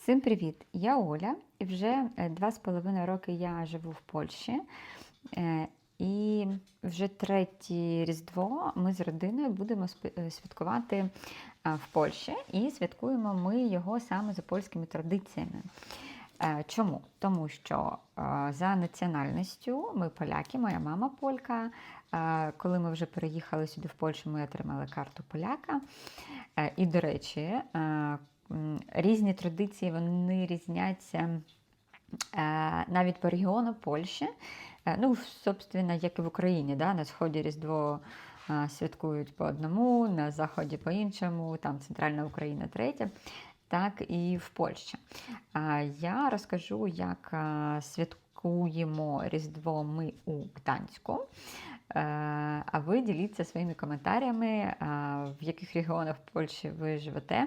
Всім привіт! Я Оля, і вже е, два з половиною роки я живу в Польщі. Е, І вже третє Різдво ми з родиною будемо е, святкувати е, в Польщі. І святкуємо ми його саме за польськими традиціями. Е, Чому? Тому що е, за національністю ми поляки, моя мама полька. Е, Коли ми вже переїхали сюди в Польщу, ми отримали карту поляка. Е, І, до речі, е, різні традиції вони різняться е, навіть по регіону Польщі. Е, Ну, собственно, як і в Україні, да? на сході Різдво е, святкують по одному, на заході по іншому, там центральна Україна третя. Так і в Польщі. Я розкажу, як святкуємо Різдво ми у Гданську. А ви діліться своїми коментарями, в яких регіонах Польщі ви живете.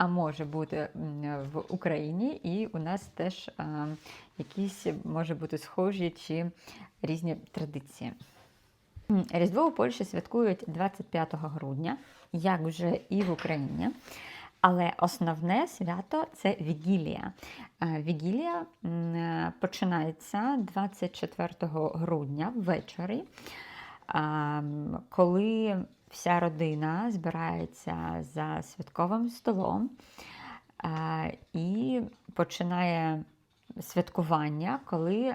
А може бути в Україні, і у нас теж якісь може бути схожі чи різні традиції. Різдво у Польщі святкують 25 грудня, як вже і в Україні. Але основне свято це Вігілія. Вігілія починається 24 грудня ввечері, коли вся родина збирається за святковим столом е, і починає святкування, коли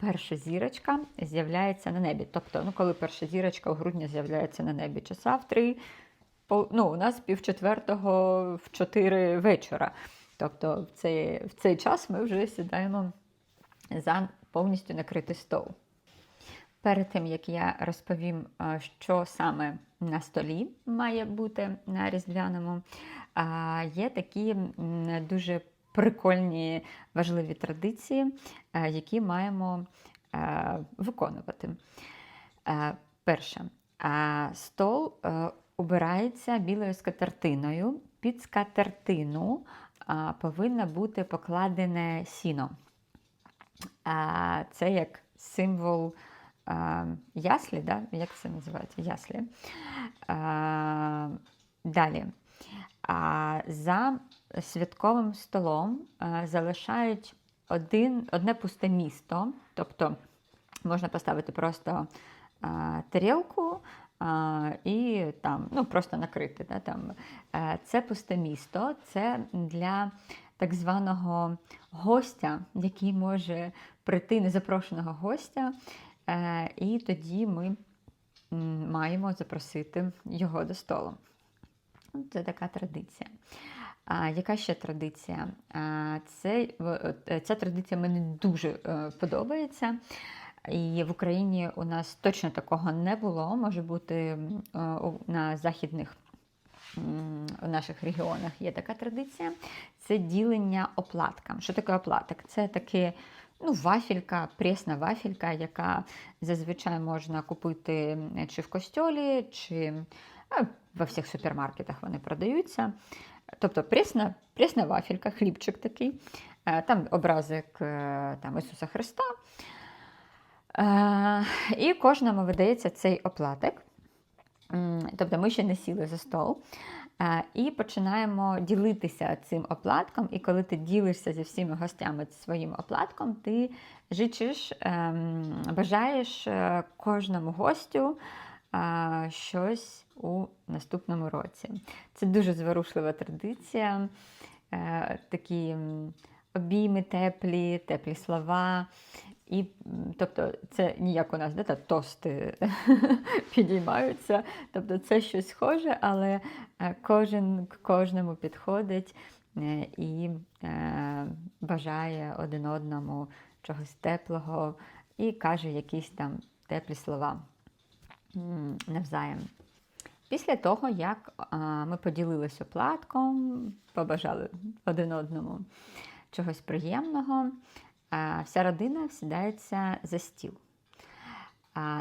перша зірочка з'являється на небі. Тобто, ну, коли перша зірочка у грудні з'являється на небі, часа в ну, у нас пів четвертого в чотири вечора. Тобто в цей, в цей час ми вже сідаємо за повністю накритий стол. Перед тим, як я розповім, що саме на столі має бути на різдвяному, є такі дуже прикольні важливі традиції, е, які маємо е, виконувати. Е, Перше, стол е, убирається білою скатертиною. Під скатертину повинно бути покладене сіно. Це як символ яслі, да? як це називається? Яслі. Далі. За святковим столом залишають один, одне пусте місто, тобто можна поставити просто тарілку і там, ну, просто накрити. Да, там. Е, Це пусте місто, це для так званого гостя, який може прийти незапрошеного гостя, е, і тоді ми маємо запросити його до столу. Це така традиція. А, яка ще традиція? Це, е, ця традиція мені дуже е, подобається. І в Україні у нас точно такого не було. Може бути е, на західних у наших регіонах є така традиція. Це ділення оплаткам. Що таке оплаток? Це таке ну, вафелька, пресна вафелька, яка зазвичай можна купити чи в костьолі, чи во всіх супермаркетах вони продаються. Тобто пресна, пресна вафелька, хлібчик такий, е, там образик е, там, Ісуса Христа. Е, І кожному видається цей оплаток. Тобто ми ще не сіли за стол. Е, І починаємо ділитися цим оплатком. І коли ти ділишся зі всіма гостями своїм оплатком, ти жичиш, ем, бажаєш е, кожному гостю е, щось у наступному році. Це дуже зворушлива традиція. Такі обійми теплі, теплі слова. І, тобто, це ніяк у нас де, та, тости підіймаються. Тобто це щось схоже, але е, кожен к кожному підходить е, і е, бажає один одному чогось теплого і каже якісь там теплі слова навзаєм. Після того, як а, ми поділилися оплатком, побажали один одному чогось приємного, вся родина сідається за стіл.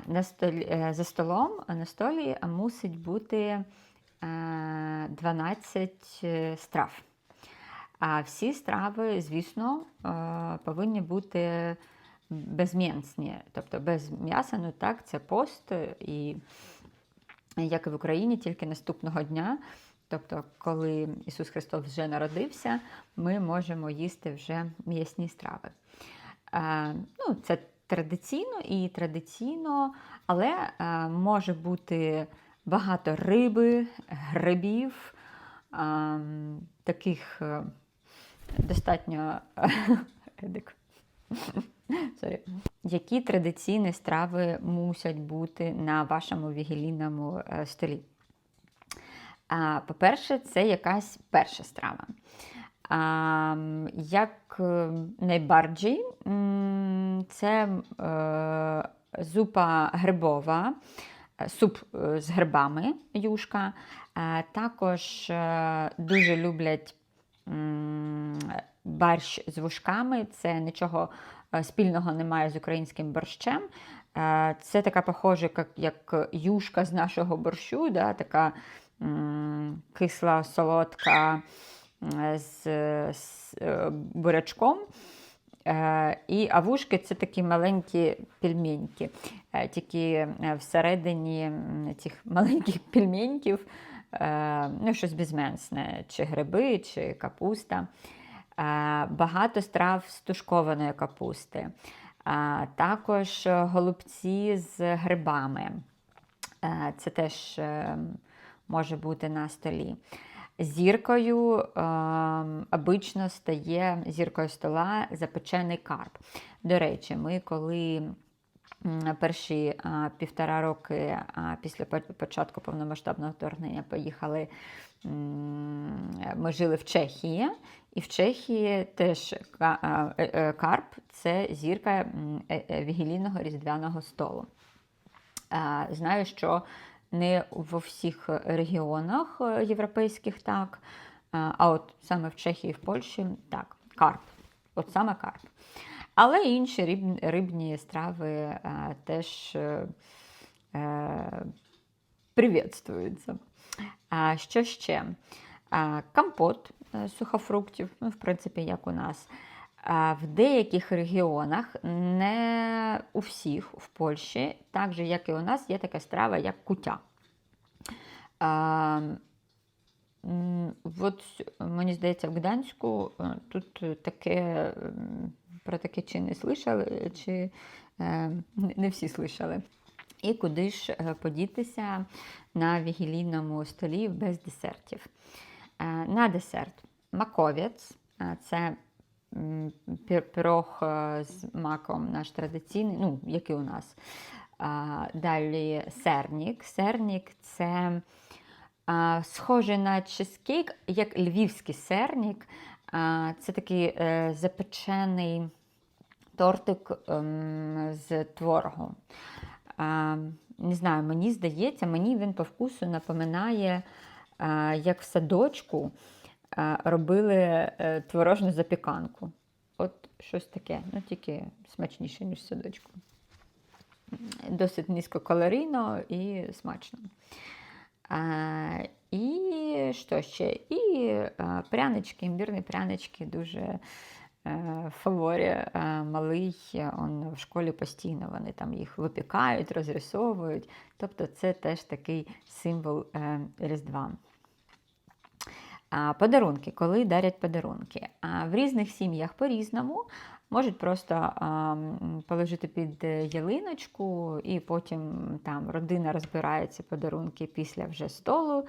На столі, е, за столом на столі мусить бути е, 12 е, страв. А всі страви, звісно, е, повинні бути безм'ясні, тобто без м'яса, ну так, це пост, і як і в Україні, тільки наступного дня Тобто, коли Ісус Христос вже народився, ми можемо їсти вже м'ясні страви. Е, ну, Це традиційно і традиційно, але е, може бути багато риби, грибів, е, таких достатньо Едик. Sorry. Які традиційні страви мусять бути на вашому вігілійному столі? По-перше, це якась перша страва. Як е, найбарджі, це е, зупа грибова, е, суп е, з грибами юшка. Також дуже люблять борщ з вушками. Це нічого спільного немає з українським борщем. Це така похожа, як, як юшка з нашого борщу, да, така кисла, солодка з, з е, бурячком. Е, І авушки це такі маленькі пельменьки. Е, Тільки е, всередині цих маленьких пельменьків е, ну, щось безменсне, чи гриби, чи капуста. Е, Багато страв з тушкованої капусти. Е, Також голубці з грибами. Е, Це теж е, може бути на столі. Зіркою е, обично стає зіркою стола запечений карп. До речі, ми коли перші а, півтора роки а, після початку повномасштабного вторгнення поїхали, м, ми жили в Чехії, і в Чехії теж е, е, карп це зірка е, е, вігілійного різдвяного столу. Е, Знаю, що не во всіх регіонах е, європейських так, е, а от саме в Чехії і в Польщі так, карп. От саме карп. Але інші риб, рибні страви е, теж е, е, привітствуються. А що ще? А, Компот е, сухофруктів, ну, в принципі, як у нас. В деяких регіонах, не у всіх в Польщі, так же, як і у нас, є така страва, як кутя. А, от мені здається, в Гданську е, тут таке, про таке чи не слышали, чи е, не- всі слышали. І куди ж е, подітися на вігілійному столі без десертів. На десерт маковець це пирог е, з маком наш традиційний, ну, який у нас. Далі сернік. Сернік це схожий на чизкейк, як львівський сернік. Це такий е, запечений тортик ем, з творогом. Не знаю, мені здається, мені він по вкусу напоминає, як в садочку робили е, творожну запіканку. От щось таке, ну тільки смачніше, ніж садочку. Досить низькокалорійно і смачно. А, і що ще? І а, прянички, імбірні прянички дуже е, в фаворі е, малий. Он в школі постійно вони там їх випікають, розрисовують. Тобто це теж такий символ е, Різдва. Подарунки, коли дарять подарунки. А В різних сім'ях по-різному. Можуть просто положити під е, ялиночку, і потім там родина ці подарунки після вже столу.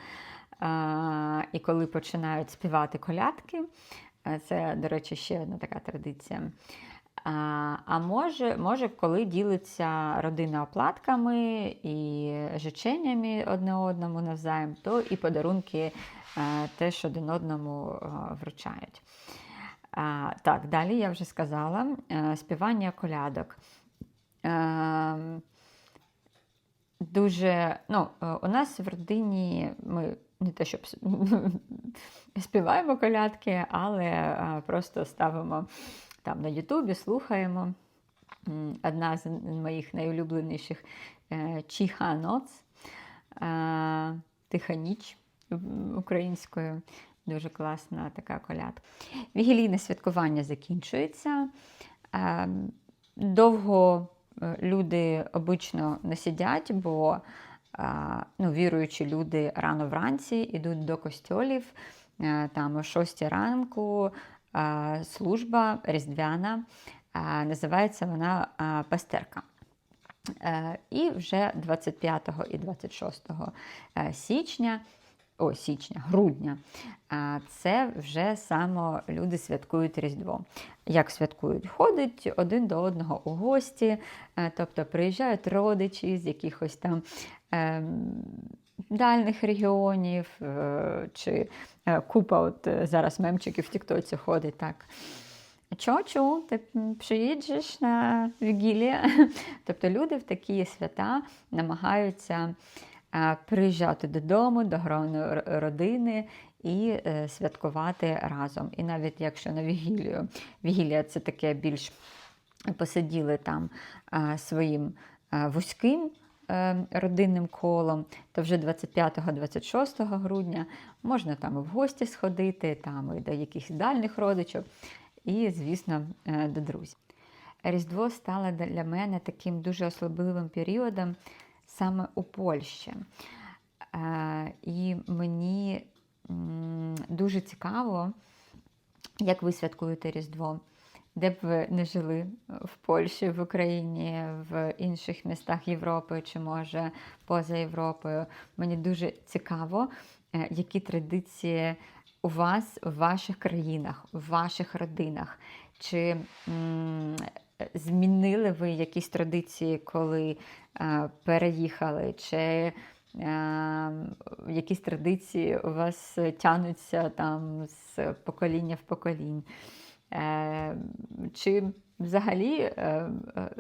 І коли починають співати колядки, е, це, до речі, ще одна така традиція. А, може, може, коли ділиться родина оплатками і жиченнями одне одному навзаєм, то і подарунки е, теж один одному е, вручають. Так, далі я вже сказала е, співання колядок. Дуже, ну, у нас в родині ми не те, щоб співаємо колядки, але просто ставимо там на Ютубі, слухаємо. Одна з моїх найулюбленіших е, Чиха ноц, Тиха ніч українською. Дуже класна така колядка. Вігілійне святкування закінчується. Довго е, люди обично не сидять, бо ну, віруючі люди рано вранці йдуть до костьолів, е, там о 6 ранку служба різдвяна, називається вона пастерка. Е, І вже 25 і 26 е, січня, о, січня, грудня, це вже саме люди святкують Різдво. Як святкують? Ходять один до одного у гості, е, тобто приїжджають родичі з якихось там ем, дальних регіонів, е, чи е, купа, от е, зараз мемчиків в Тіктоці ходить так. Чо-чу, ти приїдеш на вігілія. Тобто люди в такі свята намагаються приїжджати додому, до грону родини і святкувати разом. І навіть якщо на вігілію, вігілія це таке більш посиділи там своїм вузьким родинним колом, то вже 25-26 грудня можна там в гості сходити, там і до якихось дальніх родичів, і, звісно, е, до друзів. Різдво стало для мене таким дуже особливим періодом саме у Польщі. Е, І мені дуже цікаво, як ви святкуєте Різдво, де б ви не жили в Польщі, в Україні, в інших містах Європи чи може поза Європою. Мені дуже цікаво, е, які традиції у вас в ваших країнах, в ваших родинах. Чи м, змінили ви якісь традиції, коли е, переїхали? Чи е, якісь традиції у вас тянуться там з покоління в поколінь? Е, чи взагалі е, е,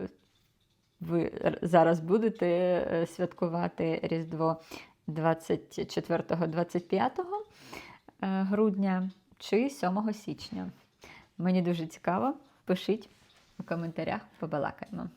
ви зараз будете святкувати Різдво 24-25 е, грудня чи 7 січня? Мені дуже цікаво. Пишіть у коментарях, побалакаємо.